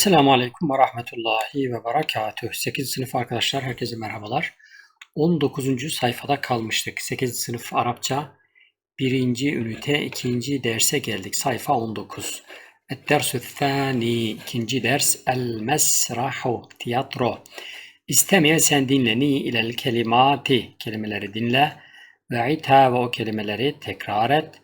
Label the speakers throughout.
Speaker 1: Selamun Aleyküm ve Rahmetullahi ve Berekatüh. 8. sınıf arkadaşlar herkese merhabalar. 19. sayfada kalmıştık. 8. sınıf Arapça 1. ünite 2. derse geldik. Sayfa 19. Dersü thani ikinci ders El Mesrahu tiyatro. İstemiye sen dinle ni ilel kelimati kelimeleri dinle ve ita ve o kelimeleri tekrar et.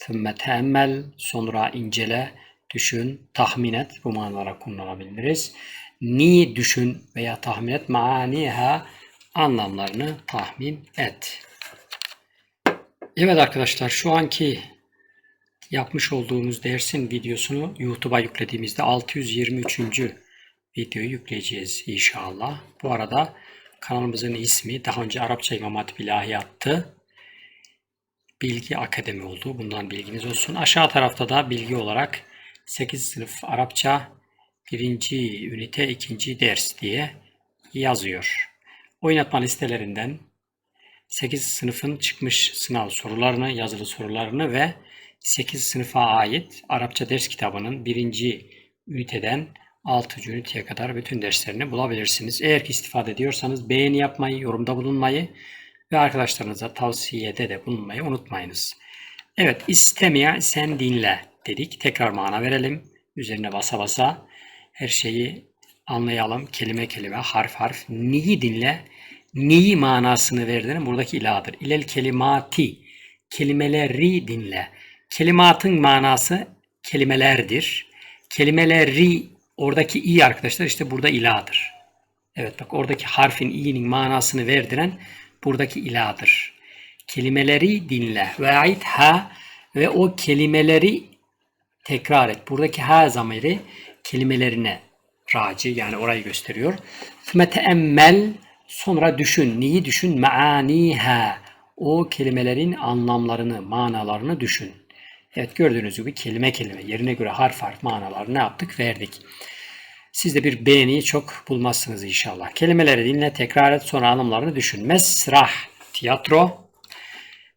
Speaker 1: Thümme teemmel sonra incele düşün, tahmin et bu manada kullanabiliriz. Ni düşün veya tahmin et maaniha anlamlarını tahmin et. Evet arkadaşlar şu anki yapmış olduğumuz dersin videosunu YouTube'a yüklediğimizde 623. videoyu yükleyeceğiz inşallah. Bu arada kanalımızın ismi daha önce Arapça İmam Hatip İlahiyat'tı. Bilgi Akademi oldu. Bundan bilginiz olsun. Aşağı tarafta da bilgi olarak 8 sınıf Arapça 1. ünite 2. ders diye yazıyor. Oynatma listelerinden 8 sınıfın çıkmış sınav sorularını, yazılı sorularını ve 8 sınıfa ait Arapça ders kitabının 1. üniteden 6. üniteye kadar bütün derslerini bulabilirsiniz. Eğer ki istifade ediyorsanız beğeni yapmayı, yorumda bulunmayı ve arkadaşlarınıza tavsiyede de bulunmayı unutmayınız. Evet, istemeye sen dinle dedik. Tekrar mana verelim. Üzerine basa basa her şeyi anlayalım. Kelime kelime, harf harf. Niyi dinle, niyi manasını verdiğini buradaki iladır. İlel kelimati, kelimeleri dinle. Kelimatın manası kelimelerdir. Kelimeleri, oradaki i arkadaşlar işte burada iladır. Evet bak oradaki harfin i'nin manasını verdiren buradaki iladır. Kelimeleri dinle. Ve ait ha ve o kelimeleri tekrar et. Buradaki ha zamiri kelimelerine raci yani orayı gösteriyor. Sümme teemmel sonra düşün. Neyi düşün? Maaniha. O kelimelerin anlamlarını, manalarını düşün. Evet gördüğünüz gibi kelime kelime yerine göre harf harf manalarını ne yaptık? Verdik. Siz de bir beğeniyi çok bulmazsınız inşallah. Kelimeleri dinle, tekrar et, sonra anlamlarını düşün. Mesrah, tiyatro,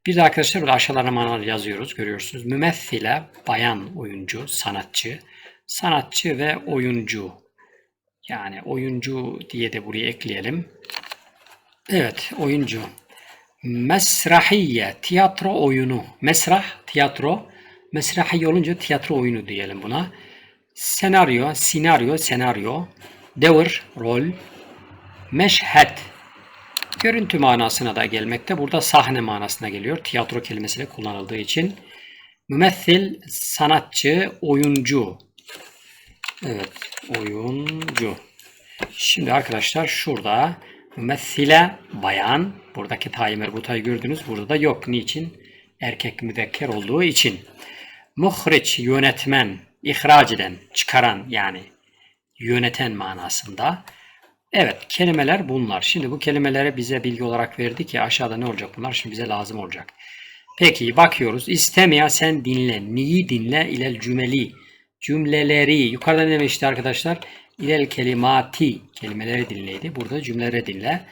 Speaker 1: bir de arkadaşlar burada aşağılara manalar yazıyoruz. Görüyorsunuz. Mümessile bayan oyuncu, sanatçı. Sanatçı ve oyuncu. Yani oyuncu diye de buraya ekleyelim. Evet, oyuncu. Mesrahiye, tiyatro oyunu. Mesrah, tiyatro. Mesrahiye olunca tiyatro oyunu diyelim buna. Senaryo, senaryo, senaryo. Devir, rol. Meşhed, Görüntü manasına da gelmekte. Burada sahne manasına geliyor. Tiyatro kelimesiyle kullanıldığı için. Mümethil sanatçı, oyuncu. Evet, oyuncu. Şimdi arkadaşlar şurada mümethile bayan. Buradaki tayi merbutayı gördünüz. Burada da yok. Niçin? Erkek müzekker olduğu için. Muhriç yönetmen, ihraç eden, çıkaran yani yöneten manasında. Evet kelimeler bunlar. Şimdi bu kelimeleri bize bilgi olarak verdi ki aşağıda ne olacak bunlar şimdi bize lazım olacak. Peki bakıyoruz. İstemiya sen dinle. Niyi dinle? İlel cümeli. Cümleleri. Yukarıda ne demişti arkadaşlar? İlel kelimati. Kelimeleri dinleydi. Burada cümleleri dinle.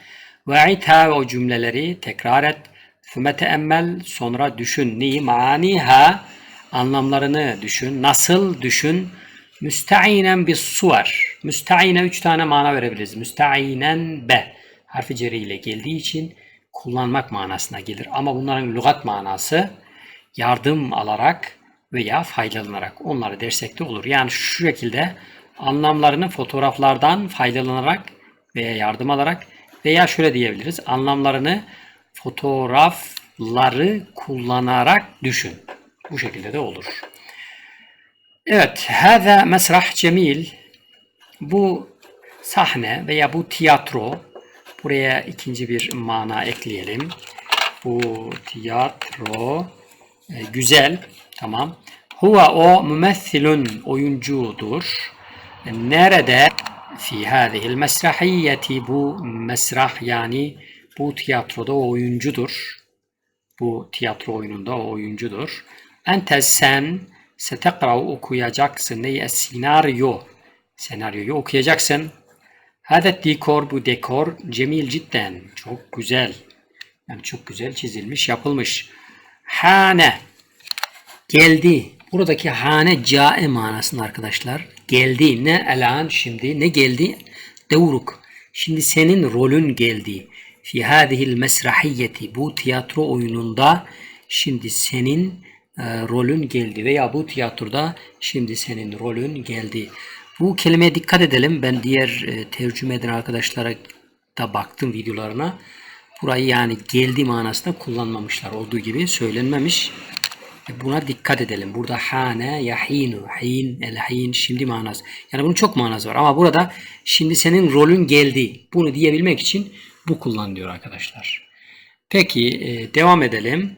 Speaker 1: Ve ita o cümleleri tekrar et. Füme teemmel. Sonra düşün. Ni maniha. Anlamlarını düşün. Nasıl düşün? Müsteinen bis suvar. Müsteine üç tane mana verebiliriz. Müsteinen be harfi ceri ile geldiği için kullanmak manasına gelir. Ama bunların lügat manası yardım alarak veya faydalanarak onları dersek de olur. Yani şu şekilde anlamlarını fotoğraflardan faydalanarak veya yardım alarak veya şöyle diyebiliriz. Anlamlarını fotoğrafları kullanarak düşün. Bu şekilde de olur. Evet, hâzâ mesrah cemil. Bu sahne veya bu tiyatro. Buraya ikinci bir mana ekleyelim. Bu tiyatro e, güzel. Tamam. Huve o mümessilun oyuncudur. Nerede? Fi hâzihil mesrahiyyeti bu mesrah yani bu tiyatroda o oyuncudur. Bu tiyatro oyununda o oyuncudur. Ente sen setekra'u okuyacaksın. Neyi? Senaryo. Senaryoyu okuyacaksın. Hada dekor bu dekor cemil cidden. Çok güzel. Yani çok güzel çizilmiş, yapılmış. Hane. Geldi. Buradaki hane cae manasında arkadaşlar. Geldi ne elan şimdi ne geldi? Devruk. Şimdi senin rolün geldi. Fi hadihil mesrahiyeti bu tiyatro oyununda şimdi senin e, rolün geldi veya bu tiyatroda şimdi senin rolün geldi. Bu kelimeye dikkat edelim. Ben diğer e, tercüme eden arkadaşlara da baktım videolarına. Burayı yani geldi manasında kullanmamışlar. Olduğu gibi söylenmemiş. E, Buna dikkat edelim. Burada hane, yahinu, hin, el hin, şimdi manası. Yani bunun çok manası var. Ama burada şimdi senin rolün geldi. Bunu diyebilmek için bu kullanılıyor arkadaşlar. Peki e, devam edelim.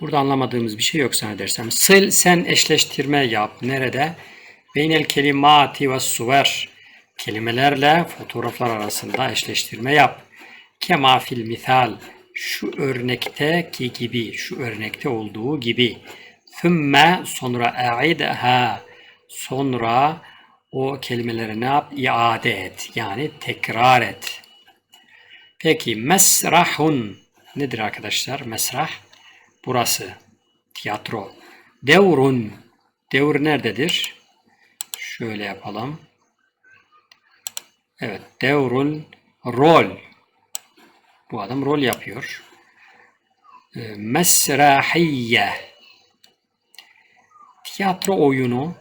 Speaker 1: Burada anlamadığımız bir şey yok zannedersem. Sil sen eşleştirme yap. Nerede? Beynel kelimati ve suver. Kelimelerle fotoğraflar arasında eşleştirme yap. Kema fil misal. Şu örnekteki gibi, şu örnekte olduğu gibi. Thümme sonra e'idha. Sonra o kelimeleri ne yap? İade et. Yani tekrar et. Peki mesrahun nedir arkadaşlar? Mesrah burası. Tiyatro. Devrun. Devr nerededir? Şöyle yapalım. Evet. Devrun rol. Bu adam rol yapıyor. Ee, Mesrahiyye. Tiyatro oyunu.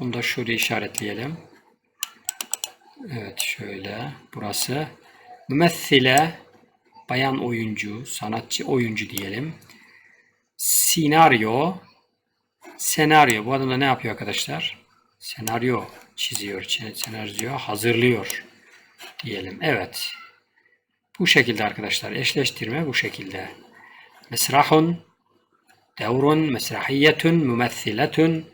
Speaker 1: Bunu da şöyle işaretleyelim. Evet şöyle. Burası. Mümessile. Bayan oyuncu, sanatçı oyuncu diyelim. Senaryo. Senaryo. Bu adam da ne yapıyor arkadaşlar? Senaryo çiziyor. Senaryo hazırlıyor. Diyelim. Evet. Bu şekilde arkadaşlar. Eşleştirme bu şekilde. Mesrahun, devrun, mesrahiyetun, mümessiletun,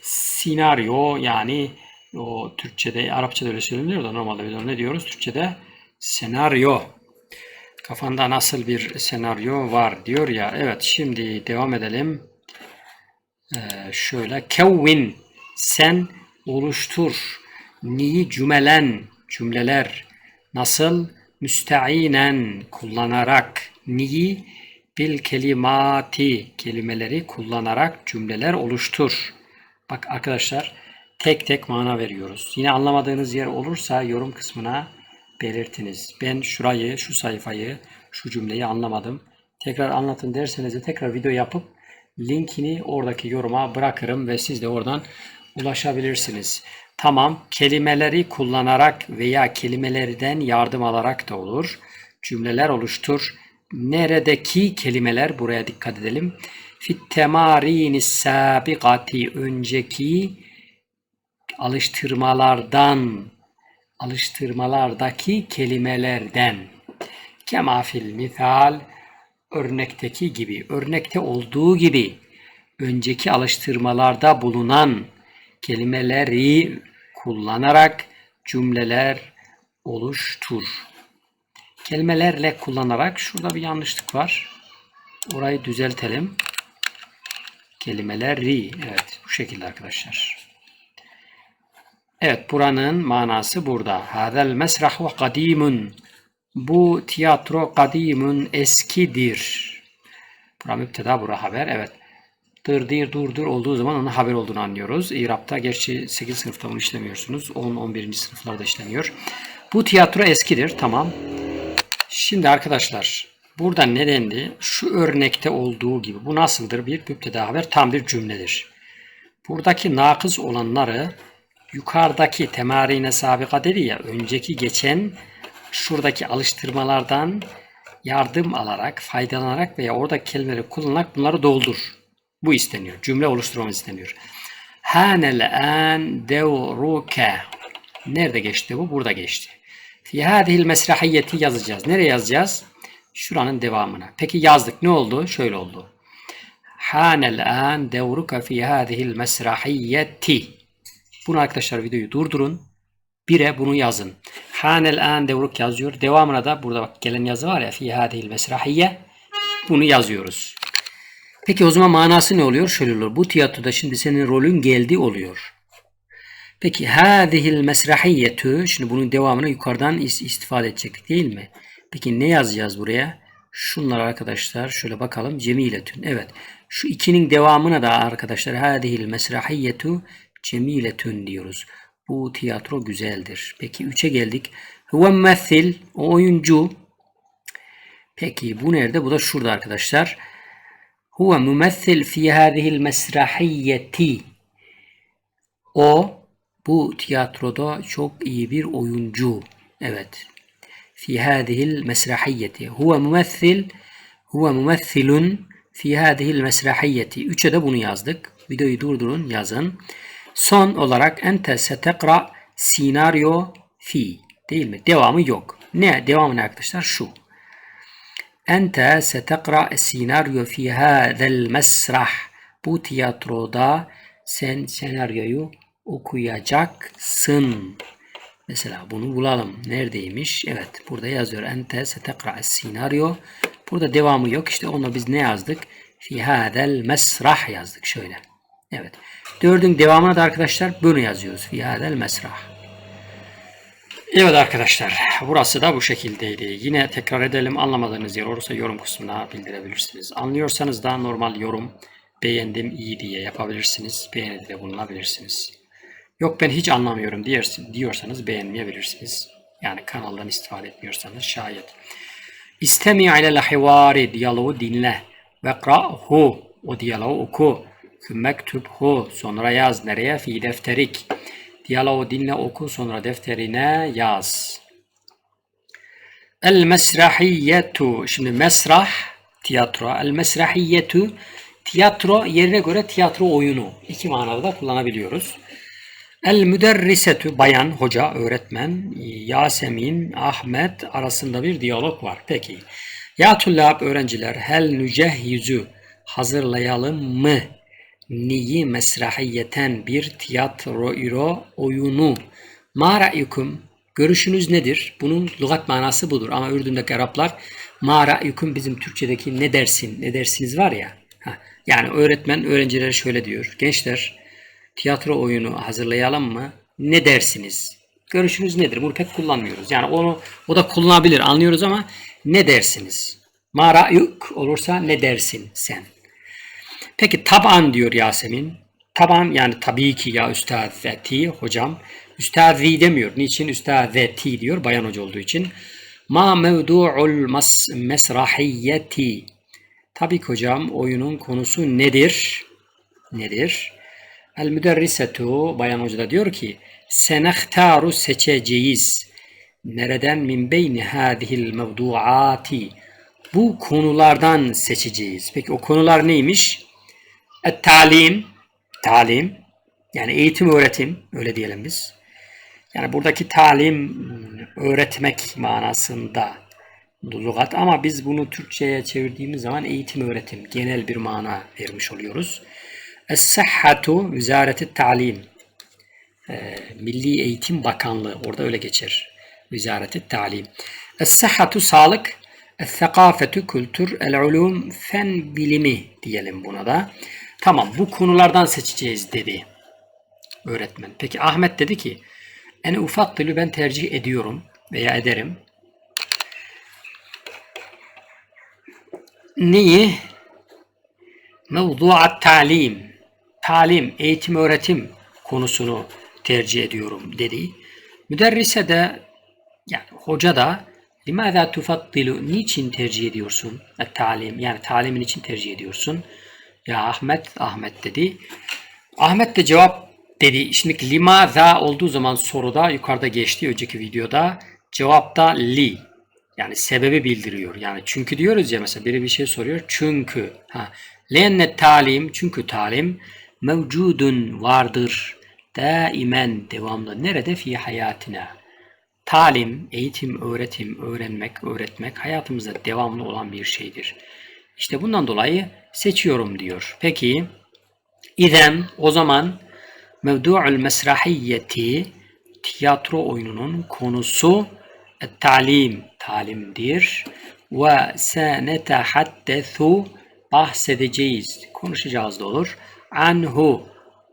Speaker 1: senaryo yani o Türkçe'de, Arapça'da öyle söyleniyor da normalde biz ona ne diyoruz? Türkçe'de senaryo. Kafanda nasıl bir senaryo var diyor ya. Evet şimdi devam edelim. Ee, şöyle kevvin sen oluştur. Ni cümelen cümleler nasıl müsteinen kullanarak ni bil kelimati kelimeleri kullanarak cümleler oluştur. Bak arkadaşlar tek tek mana veriyoruz. Yine anlamadığınız yer olursa yorum kısmına belirtiniz. Ben şurayı, şu sayfayı, şu cümleyi anlamadım. Tekrar anlatın derseniz de tekrar video yapıp linkini oradaki yoruma bırakırım ve siz de oradan ulaşabilirsiniz. Tamam, kelimeleri kullanarak veya kelimelerden yardım alarak da olur. Cümleler oluştur. Neredeki kelimeler buraya dikkat edelim. Fit temarini sabikati önceki alıştırmalardan alıştırmalardaki kelimelerden kemafil misal örnekteki gibi örnekte olduğu gibi önceki alıştırmalarda bulunan kelimeleri kullanarak cümleler oluştur. Kelimelerle kullanarak şurada bir yanlışlık var. Orayı düzeltelim. Kelimeleri evet bu şekilde arkadaşlar. Evet buranın manası burada. Hadel mesrahu kadimun. Bu tiyatro kadimun eskidir. Bura müpteda, bura haber. Evet. Dır, dir, dur, dur olduğu zaman onun haber olduğunu anlıyoruz. İrab'da gerçi 8 sınıfta bunu işlemiyorsunuz. 10-11. sınıflarda işleniyor. Bu tiyatro eskidir. Tamam. Şimdi arkadaşlar burada ne dendi? Şu örnekte olduğu gibi. Bu nasıldır? Bir müpteda haber tam bir cümledir. Buradaki nakız olanları yukarıdaki temarine sabika dedi ya önceki geçen şuradaki alıştırmalardan yardım alarak, faydalanarak veya orada kelimeleri kullanarak bunları doldur. Bu isteniyor. Cümle oluşturmamız isteniyor. Hanel an devruke. Nerede geçti bu? Burada geçti. Fi hadihil mesrahiyeti yazacağız. Nereye yazacağız? Şuranın devamına. Peki yazdık. Ne oldu? Şöyle oldu. Hanel an devruke fi hadihil mesrahiyeti. Bunu arkadaşlar videoyu durdurun. Bire bunu yazın. Hanel an devruk yazıyor. Devamına da burada bak gelen yazı var ya fi hadihil mesrahiyye. Bunu yazıyoruz. Peki o zaman manası ne oluyor? Şöyle olur. Bu tiyatroda şimdi senin rolün geldi oluyor. Peki hadihil mesrahiyyetü şimdi bunun devamını yukarıdan istifade edecektik değil mi? Peki ne yazacağız buraya? Şunlar arkadaşlar şöyle bakalım. Cemiletün. Evet. Şu ikinin devamına da arkadaşlar hadihil mesrahiyyetu cemiletün diyoruz. Bu tiyatro güzeldir. Peki 3'e geldik. Huve mümethil o oyuncu. Peki bu nerede? Bu da şurada arkadaşlar. Huve mümethil fi hadihil mesrahiyyeti. O bu tiyatroda çok iyi bir oyuncu. Evet. Fi hadihil mesrahiyyeti. Huve mümethil huve mümethilun fi hadihil mesrahiyyeti. Üçe de bunu yazdık. Videoyu durdurun yazın. Son olarak ente setekra senaryo fi değil mi? Devamı yok. Ne? Devamı ne arkadaşlar? Şu. Ente setekra senaryo fi hadel mesrah. Bu tiyatroda sen senaryoyu okuyacaksın. Mesela bunu bulalım. Neredeymiş? Evet. Burada yazıyor. Ente setekra senaryo. Burada devamı yok. İşte onu biz ne yazdık? Fi hadel mesrah yazdık. Şöyle. Evet. Dördün devamına da arkadaşlar bunu yazıyoruz. Fi hadel mesrah. Evet arkadaşlar. Burası da bu şekildeydi. Yine tekrar edelim. Anlamadığınız yer olursa yorum kısmına bildirebilirsiniz. Anlıyorsanız da normal yorum beğendim iyi diye yapabilirsiniz. Beğenide de bulunabilirsiniz. Yok ben hiç anlamıyorum diyorsanız beğenmeyebilirsiniz. Yani kanaldan istifade etmiyorsanız şayet. İstemi ile hivari diyaloğu dinle. Ve kra'hu o diyaloğu oku. Mektubhu sonra yaz. Nereye? Fi defterik. Diyaloğu dinle oku sonra defterine yaz. El mesrahiyyetu. Şimdi mesrah tiyatro. El mesrahiyyetu tiyatro yerine göre tiyatro oyunu. İki manada da kullanabiliyoruz. El müderrisetü bayan, hoca, öğretmen, Yasemin, Ahmet arasında bir diyalog var. Peki. Ya tullab öğrenciler hel nücehhizü hazırlayalım mı? Niyi mesrahiyeten bir tiyatro oyunu. Ma ra'yukum görüşünüz nedir? Bunun lügat manası budur ama Ürdün'deki Araplar ma ra'yukum bizim Türkçedeki ne dersin, ne dersiniz var ya. Ha, yani öğretmen öğrencilere şöyle diyor. Gençler tiyatro oyunu hazırlayalım mı? Ne dersiniz? Görüşünüz nedir? Bunu pek kullanmıyoruz. Yani onu o da kullanabilir anlıyoruz ama ne dersiniz? Ma ra'yuk olursa ne dersin sen? Peki taban diyor Yasemin. Taban yani tabii ki ya üstazeti hocam. Üstazi demiyor. Niçin üstazeti diyor bayan hoca olduğu için. Ma mevdu'ul mas mesrahiyyeti. Tabii ki hocam oyunun konusu nedir? Nedir? El müderrisetu bayan hoca da diyor ki senehtaru seçeceğiz. Nereden min beyni hadihil mevduati. Bu konulardan seçeceğiz. Peki o konular neymiş? Et talim, talim yani eğitim öğretim öyle diyelim biz. Yani buradaki talim öğretmek manasında lügat ama biz bunu Türkçe'ye çevirdiğimiz zaman eğitim öğretim genel bir mana vermiş oluyoruz. Es-Sahhatu Vizareti Talim e, Milli Eğitim Bakanlığı orada öyle geçer. Vizareti Talim. Es-Sahhatu sağlık, Es-Sekafetu kültür, El-Ulum fen bilimi diyelim buna da. Tamam bu konulardan seçeceğiz dedi öğretmen. Peki Ahmet dedi ki en ufak dili ben tercih ediyorum veya ederim. Neyi? Mevduat talim. Talim, eğitim, öğretim konusunu tercih ediyorum dedi. Müderrise de yani hoca da Limâzâ tufaddilu niçin tercih ediyorsun? Talim yani talimin için tercih ediyorsun. Ya Ahmet, Ahmet dedi. Ahmet de cevap dedi. Şimdi limaza olduğu zaman soruda yukarıda geçti önceki videoda. Cevapta li. Yani sebebi bildiriyor. Yani çünkü diyoruz ya mesela biri bir şey soruyor. Çünkü. Ha. Lenne talim. Çünkü talim mevcudun vardır. Daimen devamlı. Nerede? Fi hayatına. Talim, eğitim, öğretim, öğrenmek, öğretmek hayatımızda devamlı olan bir şeydir. İşte bundan dolayı seçiyorum diyor. Peki İzen o zaman mevdu'ul mesrahiyyeti tiyatro oyununun konusu talim talimdir ve senetahaddesu bahsedeceğiz konuşacağız da olur anhu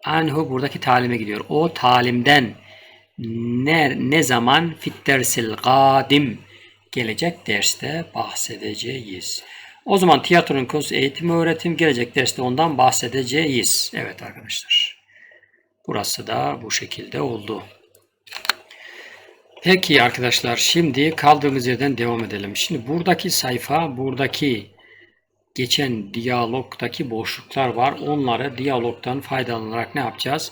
Speaker 1: anhu buradaki talime gidiyor o talimden ne, ne zaman fit dersil kadim gelecek derste bahsedeceğiz. O zaman tiyatronun konusu eğitim öğretim. Gelecek derste ondan bahsedeceğiz. Evet arkadaşlar. Burası da bu şekilde oldu. Peki arkadaşlar şimdi kaldığımız yerden devam edelim. Şimdi buradaki sayfa buradaki geçen diyalogdaki boşluklar var. Onları diyalogdan faydalanarak ne yapacağız?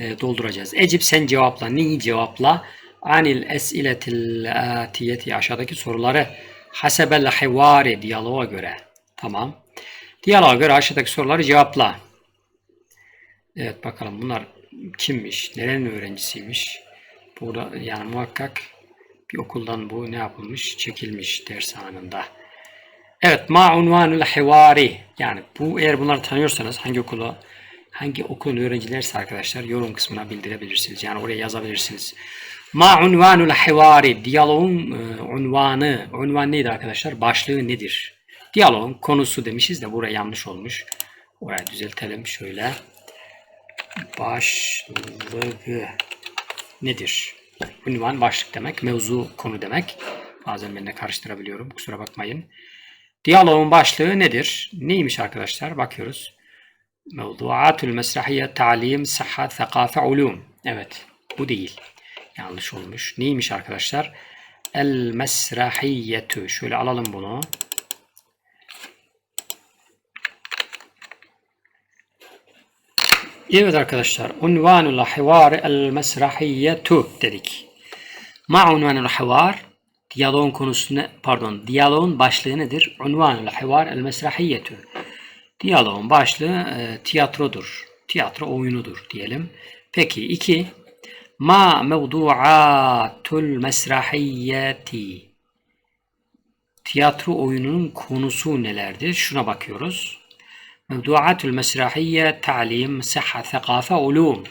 Speaker 1: E, dolduracağız. Ecip sen cevapla. Neyi cevapla? Anil esiletil atiyeti aşağıdaki soruları hasebel hivari diyaloğa göre. Tamam. Diyaloğa göre aşağıdaki soruları cevapla. Evet bakalım bunlar kimmiş? Nerenin öğrencisiymiş? Burada yani muhakkak bir okuldan bu ne yapılmış? Çekilmiş ders anında. Evet, ma unvanul hivari. Yani bu eğer bunları tanıyorsanız hangi okulu hangi okulun öğrencilerse arkadaşlar yorum kısmına bildirebilirsiniz. Yani oraya yazabilirsiniz. Ma unvanul hivari. Diyaloğun e, unvanı. Unvan neydi arkadaşlar? Başlığı nedir? Diyaloğun konusu demişiz de buraya yanlış olmuş. Oraya düzeltelim şöyle. Başlığı nedir? Ünvan başlık demek. Mevzu konu demek. Bazen ben de karıştırabiliyorum. Kusura bakmayın. Diyaloğun başlığı nedir? Neymiş arkadaşlar? Bakıyoruz. Mevduatul mesrahiye talim, sıhhat, thakafe, ulum. Evet. Bu değil. Yanlış olmuş. Neymiş arkadaşlar? El mesrahiyetü. Şöyle alalım bunu. Evet arkadaşlar. Unvanul hivar el mesrahiyetü dedik. Ma unvanul hivar diyaloğun konusu ne? Pardon. Diyaloğun başlığı nedir? Unvanul hivar el mesrahiyetü. Diyaloğun başlığı e, tiyatrodur. Tiyatro oyunudur diyelim. Peki iki. Ma mevduatul mesrahiyeti. Tiyatro oyununun konusu nelerdir? Şuna bakıyoruz. Mevduatul mesrahiyye ta'lim, sıhha, thakafe, ulum.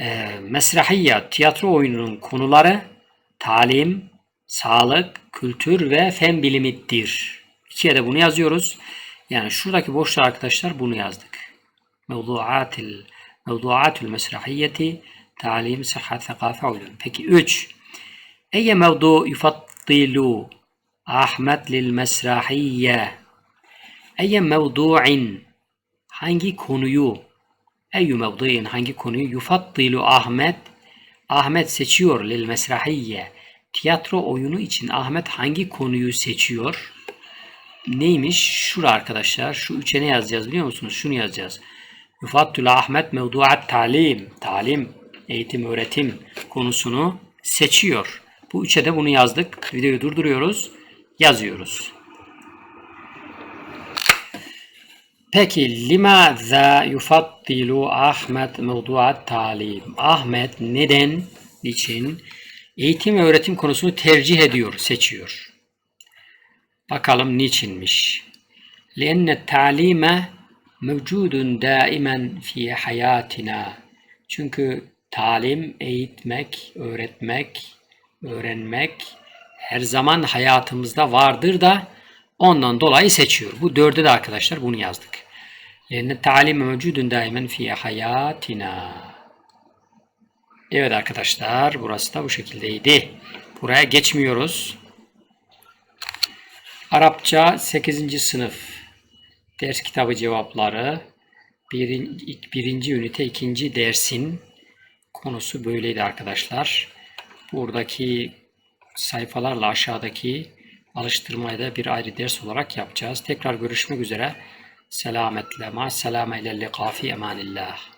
Speaker 1: E, mesrahiyye, tiyatro oyununun konuları talim, sağlık, kültür ve fen bilimidir. İkiye de bunu yazıyoruz. Yani şuradaki boşluğa arkadaşlar bunu yazdık. Mevduatil mevduatul mesrahiyeti talim, sıhhat, thakafe, ulum. Peki 3. Eye mevdu yufattilu Ahmet lil mesrahiyye Eye mevdu'in hangi konuyu Eyyü mevdu'in hangi konuyu yufattilu Ahmet Ahmet seçiyor lil mesrahiyye tiyatro oyunu için Ahmet hangi konuyu seçiyor? Neymiş? Şura arkadaşlar. Şu üçe ne yazacağız biliyor musunuz? Şunu yazacağız. Yufattül Ahmet mevduat talim. Talim, eğitim, öğretim konusunu seçiyor. Bu üçe de bunu yazdık. Videoyu durduruyoruz. Yazıyoruz. Peki limaza yufattilu Ahmet mevduat talim? Ahmet neden, için eğitim ve öğretim konusunu tercih ediyor, seçiyor? Bakalım niçinmiş? لأن التعليم موجود دائما في حياتنا. Çünkü Talim, eğitmek, öğretmek, öğrenmek her zaman hayatımızda vardır da ondan dolayı seçiyor. Bu dörde de arkadaşlar bunu yazdık. Lenne talim mevcudun daimen fi hayatina. Evet arkadaşlar burası da bu şekildeydi. Buraya geçmiyoruz. Arapça 8. sınıf ders kitabı cevapları 1. ünite 2. dersin konusu böyleydi arkadaşlar. Buradaki sayfalarla aşağıdaki alıştırmayı da bir ayrı ders olarak yapacağız. Tekrar görüşmek üzere. Selametle ma selame ile liqa fi emanillah.